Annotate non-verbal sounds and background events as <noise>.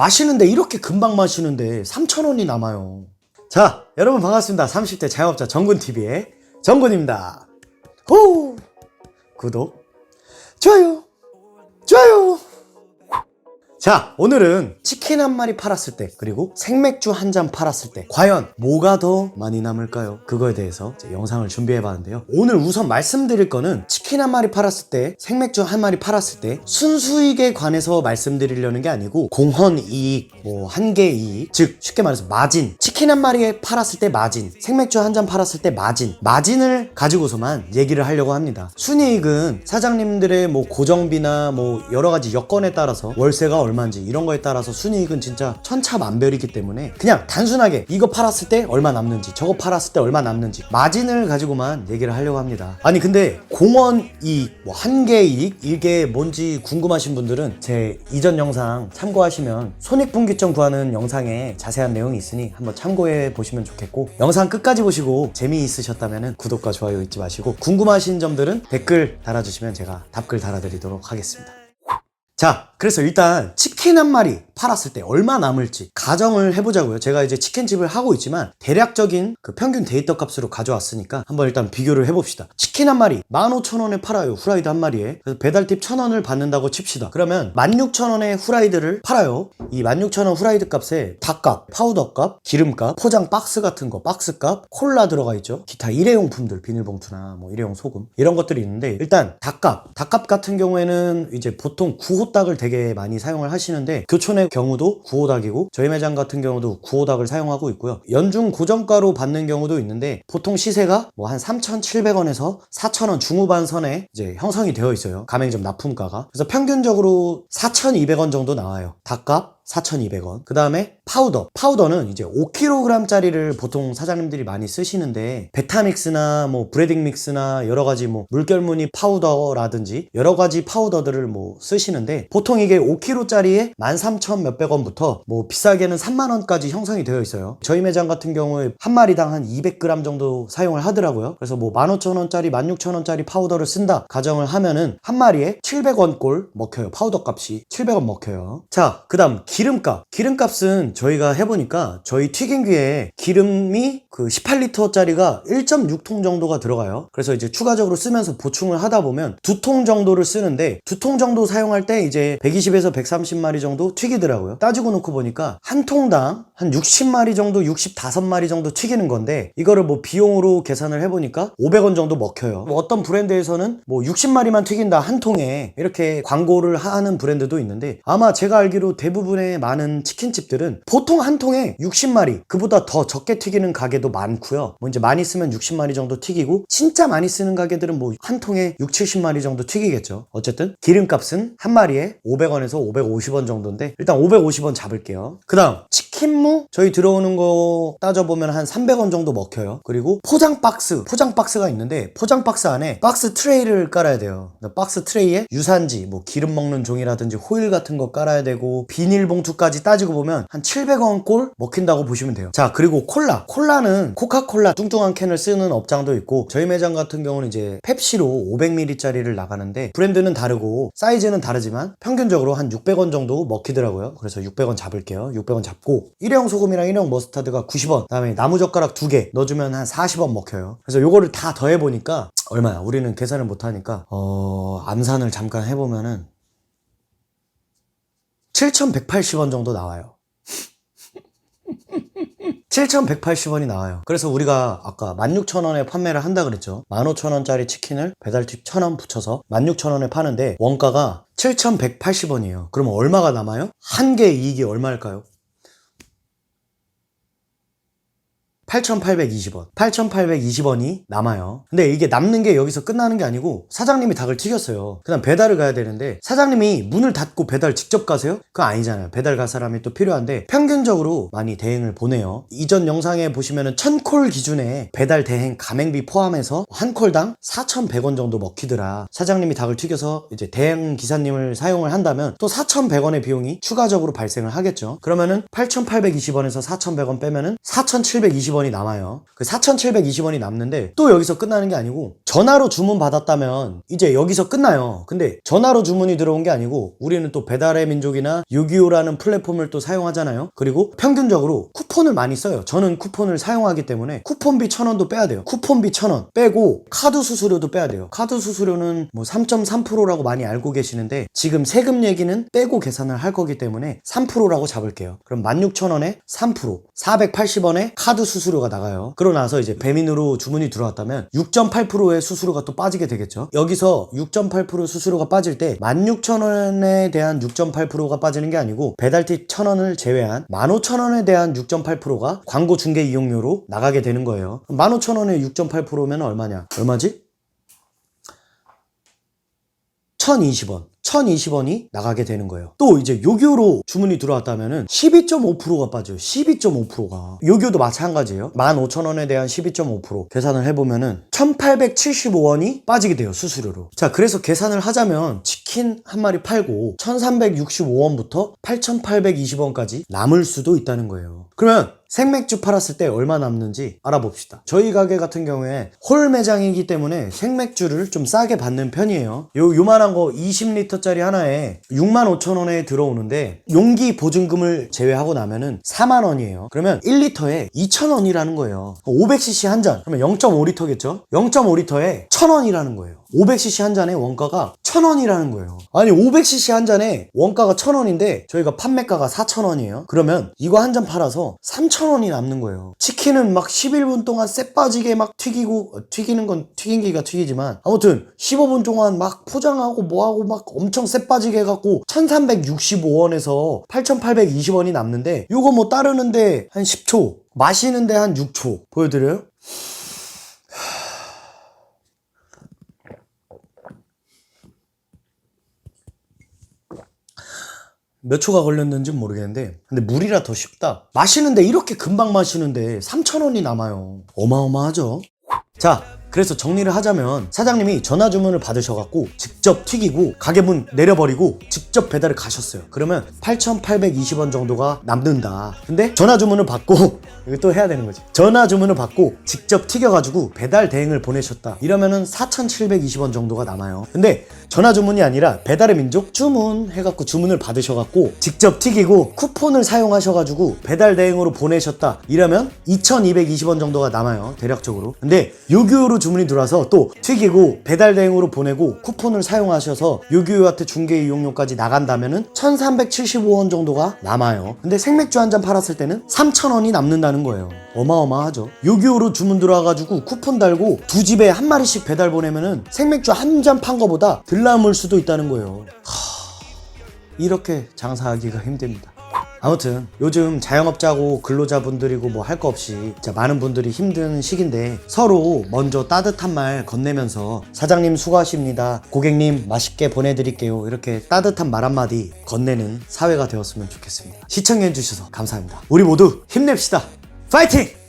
마시는데 이렇게 금방 마시는데 3,000원이 남아요. 자, 여러분 반갑습니다. 30대 자영업자 정군TV의 정군입니다. 호! 구독, 좋아요, 좋아요. 자, 오늘은 치킨 한 마리 팔았을 때, 그리고 생맥주 한 잔 팔았을 때, 과연 뭐가 더 많이 남을까요? 그거에 대해서 영상을 준비해 봤는데요. 오늘 우선 말씀드릴 거는 치킨 한 마리 팔았을 때, 생맥주 한 마리 팔았을 때, 순수익에 관해서 말씀드리려는 게 아니고, 공헌 이익, 뭐, 한계 이익, 즉, 쉽게 말해서 마진. 치킨 한 마리에 팔았을 때 마진, 생맥주 한 잔 팔았을 때 마진. 마진을 가지고서만 얘기를 하려고 합니다. 순이익은 사장님들의 뭐 고정비나 뭐 여러 가지 여건에 따라서 월세가 얼마인지 이런 거에 따라서 순이익 은 진짜 천차만별이기 때문에 그냥 단순하게 이거 팔았을 때 얼마 남는지 저거 팔았을 때 얼마 남는지 마진을 가지고만 얘기를 하려고 합니다. 아니 근데 공원 이익, 뭐 한계 이익 이게 뭔지 궁금하신 분들은 제 이전 영상 참고하시면 손익분기점 구하는 영상에 자세한 내용이 있으니 한번 참고해 보시면 좋겠고 영상 끝까지 보시고 재미있으셨다면 구독과 좋아요 잊지 마시고 궁금하신 점들은 댓글 달아주시면 제가 답글 달아드리도록 하겠습니다. 자, 그래서 일단 치킨 한 마리 팔았을 때 얼마 남을지 가정을 해보자고요. 제가 이제 치킨집을 하고 있지만 대략적인 그 평균 데이터 값으로 가져왔으니까 한번 일단 비교를 해봅시다. 치킨 한 마리 15,000원에 팔아요. 후라이드 한 마리에. 그래서 배달팁 1,000원을 받는다고 칩시다. 그러면 16,000원에 후라이드를 팔아요. 이 16,000원 후라이드 값에 닭값, 파우더 값, 기름값, 포장 박스 같은 거, 박스 값, 콜라 들어가 있죠. 기타 일회용품들, 비닐봉투나 뭐 일회용 소금 이런 것들이 있는데 일단 닭값, 닭값 같은 경우에는 이제 보통 구호닭을 되게 많이 사용을 하시는데 교촌의 경우도 구호닭이고 저희 매장 같은 경우도 구호닭을 사용하고 있고요. 연중 고정가로 받는 경우도 있는데 보통 시세가 뭐 한 3,700원에서 4,000원 중후반 선에 이제 형성이 되어 있어요. 가맹점 납품가가. 그래서 평균적으로 4,200원 정도 나와요. 닭값 4,200원. 그 다음에 파우더. 파우더는 이제 5kg짜리를 보통 사장님들이 많이 쓰시는데, 베타믹스나 뭐 브레딩 믹스나 여러 가지 뭐 물결무늬 파우더라든지 여러 가지 파우더들을 뭐 쓰시는데, 보통 이게 5kg짜리에 13,000 몇백 원부터 뭐 비싸게는 3만 원까지 형성이 되어 있어요. 저희 매장 같은 경우에 한 마리당 한 200g 정도 사용을 하더라고요. 그래서 뭐 15,000원짜리, 16,000원짜리 파우더를 쓴다 가정을 하면은 한 마리에 700원 꼴 먹혀요. 파우더 값이 700원 먹혀요. 자, 그 다음 기 름값. 기름값은 저희가 해보니까 저희 튀김기에 기름이 그 18리터짜리가 1.6통 정도가 들어가요. 그래서 이제 추가적으로 쓰면서 보충을 하다 보면 두 통 정도를 쓰는데 두 통 정도 사용할 때 이제 120에서 130마리 정도 튀기더라고요. 따지고 놓고 보니까 한 통당 한 60마리 정도, 65마리 정도 튀기는 건데 이거를 뭐 비용으로 계산을 해보니까 500원 정도 먹혀요. 뭐 어떤 브랜드에서는 뭐 60마리만 튀긴다 한 통에 이렇게 광고를 하는 브랜드도 있는데 아마 제가 알기로 대부분의 많은 치킨집들은 보통 한 통에 60마리 그보다 더 적게 튀기는 가게도 많고요. 뭐 이제 많이 쓰면 60마리 정도 튀기고 진짜 많이 쓰는 가게들은 뭐 한 통에 6, 70마리 정도 튀기겠죠. 어쨌든 기름값은 한 마리에 500원에서 550원 정도인데 일단 550원 잡을게요. 그 다음 치킨무 저희 들어오는 거 따져보면 한 300원 정도 먹혀요. 그리고 포장 박스 포장 박스가 있는데 포장 박스 안에 박스 트레이를 깔아야 돼요. 박스 트레이에 유산지 뭐 기름 먹는 종이라든지 호일 같은 거 깔아야 되고 비닐봉투까지 따지고 보면 한 700원 꼴 먹힌다고 보시면 돼요. 자 그리고 콜라 콜라는 코카콜라 뚱뚱한 캔을 쓰는 업장도 있고 저희 매장 같은 경우는 이제 펩시로 500ml짜리를 나가는데 브랜드는 다르고 사이즈는 다르지만 평균적으로 한 600원 정도 먹히더라고요. 그래서 600원 잡을게요. 600원 잡고 일회용 소금이랑 일회용 머스타드가 90원 그다음에 나무젓가락 두 개 넣어주면 한 40원 먹혀요. 그래서 요거를 다 더해보니까 얼마야? 우리는 계산을 못하니까 어 암산을 잠깐 해보면은 7,180원 정도 나와요. 7,180원이 나와요. 그래서 우리가 아까 16,000원에 판매를 한다 그랬죠. 15,000원짜리 치킨을 배달팁 1,000원 붙여서 16,000원에 파는데 원가가 7,180원이에요. 그러면 얼마가 남아요? 한개 이익이 얼마일까요? 8,820원. 8,820원이 남아요. 근데 이게 남는 게 여기서 끝나는 게 아니고 사장님이 닭을 튀겼어요. 그 다음 배달을 가야 되는데 사장님이 문을 닫고 배달 직접 가세요? 그거 아니잖아요. 배달 갈 사람이 또 필요한데 평균적으로 많이 대행을 보내요. 이전 영상에 보시면은 1000콜 기준에 배달 대행 가맹비 포함해서 한 콜당 4,100원 정도 먹히더라. 사장님이 닭을 튀겨서 이제 대행 기사님을 사용을 한다면 또 4,100원의 비용이 추가적으로 발생을 하겠죠. 그러면은 8,820원에서 4,100원 빼면은 4,720원 4,720원이 남아요. 그 4,720원이 남는데 또 여기서 끝나는 게 아니고 전화로 주문 받았다면 이제 여기서 끝나요. 근데 전화로 주문이 들어온 게 아니고 우리는 또 배달의 민족이나 유기요라는 플랫폼을 또 사용하잖아요. 그리고 평균적으로 쿠폰을 많이 써요. 저는 쿠폰을 사용하기 때문에 쿠폰비 1,000원도 빼야 돼요. 쿠폰비 1,000원 빼고 카드 수수료도 빼야 돼요. 카드 수수료는 뭐 3.3%라고 많이 알고 계시는데 지금 세금 얘기는 빼고 계산을 할 거기 때문에 3%라고 잡을게요. 그럼 16,000원에 3% 480원에 카드 수수료 가 나가요. 그러고 나서 이제 배민으로 주문이 들어왔다면 6.8%의 수수료가 또 빠지게 되겠죠. 여기서 6.8% 수수료가 빠질 때 16,000원에 대한 6.8%가 빠지는 게 아니고 배달팁 1,000원을 제외한 15,000원에 대한 6.8%가 광고 중개 이용료로 나가게 되는 거예요. 15,000원에 6.8%면 얼마냐? 얼마지? 1,020원. 1,020원이 나가게 되는 거예요. 또 이제 요교로 주문이 들어왔다면은 12.5%가 빠져요. 12.5%가. 요교도 마찬가지예요. 15,000원에 대한 12.5% 계산을 해보면은 1,875원이 빠지게 돼요. 수수료로. 자, 그래서 계산을 하자면 치킨 한 마리 팔고 1,365원부터 8,820원까지 남을 수도 있다는 거예요. 그러면 생맥주 팔았을 때 얼마 남는지 알아봅시다. 저희 가게 같은 경우에 홀 매장이기 때문에 생맥주를 좀 싸게 받는 편이에요. 요 요만한 거 20리터짜리 하나에 6만 5천 원에 들어오는데 용기 보증금을 제외하고 나면은 4만 원이에요. 그러면 1리터에 2천 원이라는 거예요. 500cc 한 잔. 그러면 0.5리터겠죠? 0.5리터에 1천 원이라는 거예요. 500cc 한 잔의 원가가 1,000원이라는 거예요. 아니 500cc 한 잔에 원가가 1,000원인데 저희가 판매가가 4,000원이에요. 그러면 이거 한 잔 팔아서 3,000원이 남는 거예요. 치킨은 막 11분 동안 쎄 빠지게 막 튀기고 어, 튀기는 건 튀긴 기가 튀기지만 아무튼 15분 동안 막 포장하고 뭐하고 막 엄청 쎄 빠지게 해갖고 1,365원에서 8,820원이 남는데 요거 뭐 따르는데 한 10초 마시는데 한 6초 보여드려요? 몇 초가 걸렸는지 모르겠는데 근데 물이라 더 쉽다. 마시는데 이렇게 금방 마시는데 3,000원이 남아요. 어마어마하죠? 자 그래서 정리를 하자면 사장님이 전화 주문을 받으셔갖고 직접 튀기고 가게 문 내려버리고 직접 배달을 가셨어요. 그러면 8,820원 정도가 남는다. 근데 전화 주문을 받고 <laughs> 이거 또 해야 되는 거지. 전화 주문을 받고 직접 튀겨가지고 배달 대행을 보내셨다. 이러면은 4,720원 정도가 남아요. 근데 전화 주문이 아니라 배달의 민족 주문 해갖고 주문을 받으셔갖고 직접 튀기고 쿠폰을 사용하셔가지고 배달 대행으로 보내셨다. 이러면 2,220원 정도가 남아요 대략적으로. 근데 요규로 주문이 들어와서 또 튀기고 배달 대행으로 보내고 쿠폰을 사용하셔서 요규한테 중개 이용료까지 나간다면은 1,375원 정도가 남아요. 근데 생맥주 한 잔 팔았을 때는 3,000원이 남는다는 거예요. 어마어마하죠. 요규로 주문 들어와가지고 쿠폰 달고 두 집에 한 마리씩 배달 보내면은 생맥주 한 잔 판 거보다 덜 남을 수도 있다는 거예요. 하... 이렇게 장사하기가 힘듭니다 아무튼 요즘 자영업자고 근로자분들이고 뭐 할 거 없이 진짜 많은 분들이 힘든 시기인데 서로 먼저 따뜻한 말 건네면서 사장님 수고하십니다. 고객님 맛있게 보내드릴게요. 이렇게 따뜻한 말 한마디 건네는 사회가 되었으면 좋겠습니다. 시청해주셔서 감사합니다. 우리 모두 힘냅시다. 파이팅!